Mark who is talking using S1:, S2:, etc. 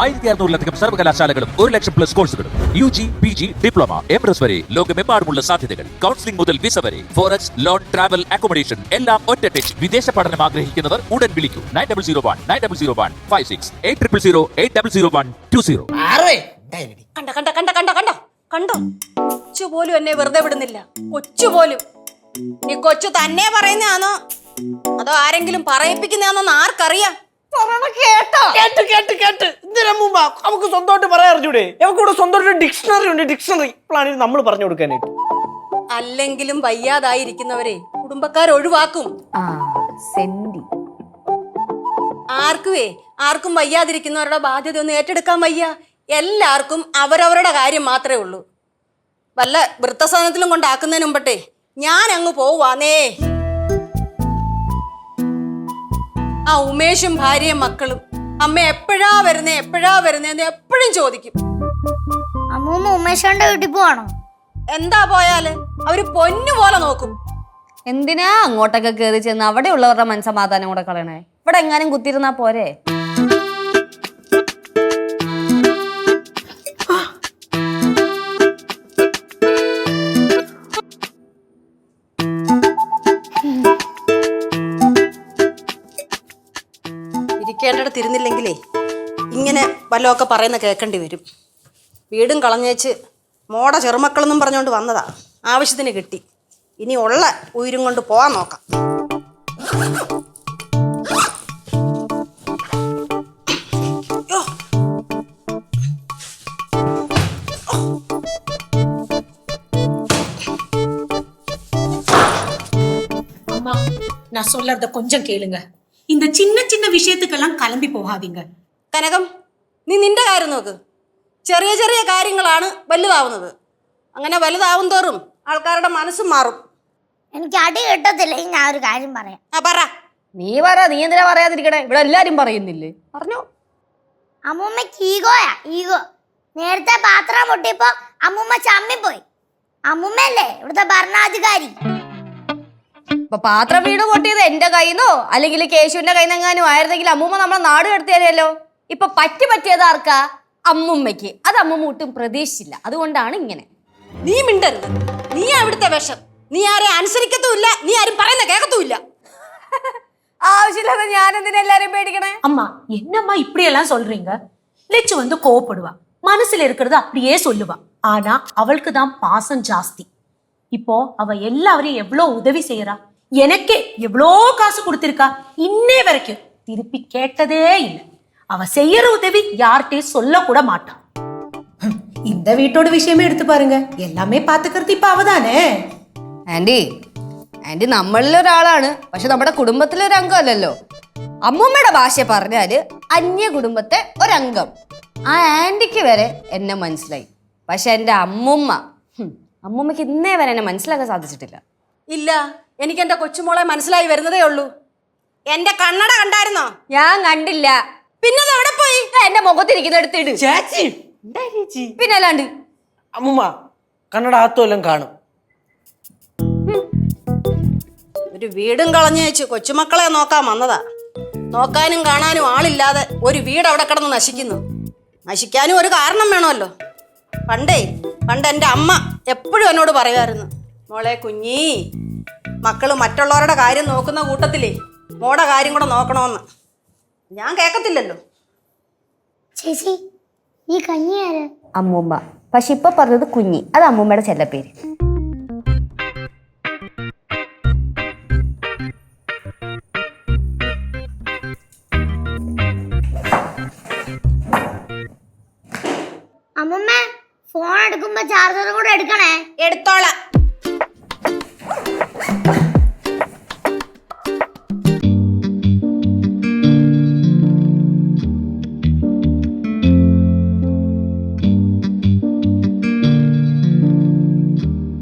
S1: ആയിരത്തി അറുന്നൂറിലധികം സർവകലാശാലകളും ഒരു ലക്ഷം പ്ലസ് കോഴ്സുകളും U G P G diploma M S വരെ ലോകമെമ്പാടുമുള്ള സാധ്യതകൾ. കൗൺസിലിംഗ് മുതൽ വിസ വരെ. ഫോറക്സ് ലോൺ ട്രാവൽ അക്കോമഡേഷൻ എല്ലാം ഒറ്റ ടച്ച് വിദേശ പഠനം ആഗ്രഹിക്കുന്നവർ ഉടൻ വിളിക്കൂ. Nine double zero one nine double zero one five six eight triple zero eight double zero one two
S2: zero.
S3: കണ്ട കണ്ട കണ്ട കണ്ട കണ്ടോ? കണ്ടോ? കൊച്ചു പോലും എന്നെ വെറുതെ വിടുന്നില്ല. കൊച്ചു പോലും ഈ കൊച്ചു തന്നെ പറയുന്നതാണോ? അതോ ആരെങ്കിലും പറയിപ്പിക്കുന്നതാണോന്ന് ആർക്കറിയാം? കേട്ടോ.
S2: കേട്ട് കേട്ട് കേട്ട്. എന്തിനമ്മൂമ്മ നമുക്ക് സ്വന്തമായിട്ട് പറയാൻ അറിഞ്ഞൂടെ? നമുക്ക് ഇവിടെ സ്വന്തമായിട്ട് ഡിക്ഷണറി ഉണ്ട് ഡിക്ഷണറി പ്ലാനിൽ നമ്മൾ പറഞ്ഞു കൊടുക്കാനായിട്ട്.
S3: അല്ലെങ്കിലും വയ്യാതായിരിക്കുന്നവരെ കുടുംബക്കാർ ഒഴിവാക്കും.
S4: ആ സെന്റി.
S3: ആർക്കുവേ? ആർക്കും വയ്യാതിരിക്കുന്നവരുടെ ബാധ്യത ഒന്നും ഏറ്റെടുക്കാൻ വയ്യ. എല്ലാവർക്കും അവരവരുടെ കാര്യം മാത്രമേ ഉള്ളൂ. വല്ല വൃത്തസാധനത്തിലും കൊണ്ടാക്കുന്നതിന് മുമ്പട്ടെ ഞാൻ അങ്ങ് പോവാന്നേ. ആ ഉമേഷും ഭാര്യയും മക്കളും. അമ്മ എപ്പോഴാ വരുന്നേ എപ്പോഴാ വരുന്നേന്ന് എപ്പോഴും ചോദിക്കും.
S5: അമ്മൂമ്മ ഉമേഷന്റെ വീട്ടിൽ പോവാണോ?
S3: എന്താ പോയാൽ? അവർ പൊന്നു പോലെ നോക്കും.
S4: എന്തിനാ അങ്ങോട്ടൊക്കെ കയറി ചെന്ന് അവിടെ ഉള്ളവരുടെ മനസ്സമാധാനം കൂടെ കളയണേ? ഇവിടെ എങ്ങാനും കുത്തിയിരുന്നാ പോരെ?
S3: ഇരിക്കേണ്ടിടത്ത് ഇരുന്നില്ലെങ്കിലേ ഇങ്ങനെ വല്ലതൊക്കെ പറയുന്ന കേൾക്കേണ്ടി വരും വീടും കളഞ്ഞേച്ച് മോട ചെറുമക്കളെന്നും പറഞ്ഞുകൊണ്ട് വന്നതാ ആവശ്യത്തിന് കിട്ടി ഇനി ഉള്ള ഉയരും കൊണ്ട് പോവാൻ നോക്കാം യ്യോ.
S6: அம்மா நான் சொல்றத கொஞ்சம் கேளுங்க இந்த சின்ன சின்ன விஷயத்துக்கெல்லாம் கிளம்பி போகாதீங்க
S3: കനകം നീ നിന്റെ കാര്യം നോക്ക് ചെറിയ ചെറിയ കാര്യങ്ങളാണ് വലുതാവുന്നത് അങ്ങനെ വലുതാവും തോറും ആൾക്കാരുടെ മനസ്സും മാറും
S5: എനിക്ക് അടി കിട്ടത്തില്ലെങ്കിൽ ഞാൻ ഒരു കാര്യം പറയാം
S3: ആ പറ
S4: നീ പറ നീ എന്തിനാ പറയാതിരിക്കണേ ഇവിടെ എല്ലാരും പറയുന്നില്ലേ പറഞ്ഞോ
S5: അമ്മൂമ്മക്ക് ഈഗോയാ ഈഗോ നേരത്തെ പാത്രം പൊട്ടിയപ്പോ അമ്മൂമ്മ ചമ്മിപ്പോയി അമ്മൂമ്മയല്ലേ ഇവിടുത്തെ ഭരണാധികാരി
S4: ഇപ്പൊ പാത്രം വീട് പൊട്ടിയത് എന്റെ കയ്യിന്നോ അല്ലെങ്കിൽ കേശുവിന്റെ കയ്യിൽ നിന്നെങ്ങാനും ആയിരുന്നെങ്കിൽ അമ്മൂമ്മ നമ്മളെ നാട് കടത്തിയാലോ ഇപ്പൊ പറ്റി പറ്റിയത് ആർക്കാ അമ്മുമ്മയ്ക്ക് അത് അമ്മൂമ്മ ഒട്ടും പ്രതീക്ഷിച്ചില്ല അതുകൊണ്ടാണ് ഇങ്ങനെ
S3: നീ മിണ്ടരുത് നീ അവിടുത്തെ വിഷം നീ ആരെ അനുസരിക്കത്തുമില്ല നീ ആരും പറയുന്ന കേൾക്കത്തുമില്ല
S4: ആവശ്യമില്ലാതെ ഞാൻ എന്തിനാ എല്ലാരും പേടിക്കണേ
S6: அம்மா என்னம்மா இப்படி எல்லாம் சொல்றீங்க லெச்சு வந்து கோவப்படுவா மனசுல இருக்கிறது அப்படியே சொல்லுவா ஆனா அவளுக்கு தான் பாசம் ஜாஸ்தி இப்போ அவ எல்லாரையும் எவ்வளவு உதவி செய்யறா எனக்கே எவ்வளோ காசு கொடுத்திருக்கா இன்னே வரைக்கும் திருப்பி கேட்டதே இல்லை அவ செய்யற உதவி யார்கிட்டயும் சொல்ல கூட மாட்டான் ஹம், இந்த வீட்டோட விஷயமே எடுத்து பாருங்க எல்லாமே பாத்துக்கிறது இப்ப அவதானே
S4: ആന്റി ആന്റി നമ്മളിൽ ഒരാളാണ് പക്ഷെ നമ്മുടെ കുടുംബത്തിലെ ഒരു അംഗമല്ലല്ലോ അമ്മൂമ്മയുടെ ഭാഷ പറഞ്ഞാല് അന്യ കുടുംബത്തെ ഒരംഗം ആ ആന്റിക്ക് വരെ എന്നെ മനസ്സിലായി പക്ഷെ എൻ്റെ അമ്മുമ്മ ഹും, അമ്മൂമ്മയ്ക്ക് ഇന്നേ വരെ എന്നെ മനസ്സിലാക്കാൻ സാധിച്ചിട്ടില്ല
S3: ഇല്ല എനിക്ക് എന്റെ കൊച്ചുമോളെ മനസ്സിലായി വരുന്നതേ ഉള്ളൂ. എന്റെ കണ്ണട കണ്ടായിരുന്നോ?
S4: ഞാൻ കണ്ടില്ല.
S3: പിന്നെ അത് എവിടെ പോയി?
S4: എന്റെ മുഖത്തിരിക്കുന്ന എടുത്തിട്
S2: ചേച്ചി എന്താ ചേച്ചി?
S4: പിന്നെ അല്ലാണ്ട്.
S2: അമ്മൂമ്മ കണ്ണട അകത്തും കാണും.
S3: ഒരു വീടും കളഞ്ഞു വെച്ച് കൊച്ചുമക്കളെ നോക്കാൻ വന്നതാ. നോക്കാനും കാണാനും ആളില്ലാതെ ഒരു വീട് അവിടെ കിടന്ന് നശിക്കുന്നു. നശിക്കാനും ഒരു കാരണം വേണമല്ലോ. പണ്ടേ പണ്ട് എന്റെ അമ്മ എപ്പോഴും എന്നോട് പറയുമായിരുന്നു മോളെ കുഞ്ഞീ മക്കൾ മറ്റുള്ളവരുടെ കാര്യം നോക്കുന്ന കൂട്ടത്തിലേ മോടെ കാര്യം കൂടെ നോക്കണമെന്ന് ഞാൻ കേൾക്കത്തില്ലല്ലോ
S5: ചേച്ചി ഈ കഞ്ഞി ആര്?
S4: അമ്മൂമ്മ. പക്ഷെ ഇപ്പൊ പറഞ്ഞത് കുഞ്ഞി. അത് അമ്മൂമ്മയുടെ ചെല്ലപ്പേര്
S5: അമ്മൂമ്മ ഫോൺ എടുക്കുമ്പോ ചാർജർ കൂടെ എടുക്കണേ.
S3: എടുത്തോളാം. Thank you.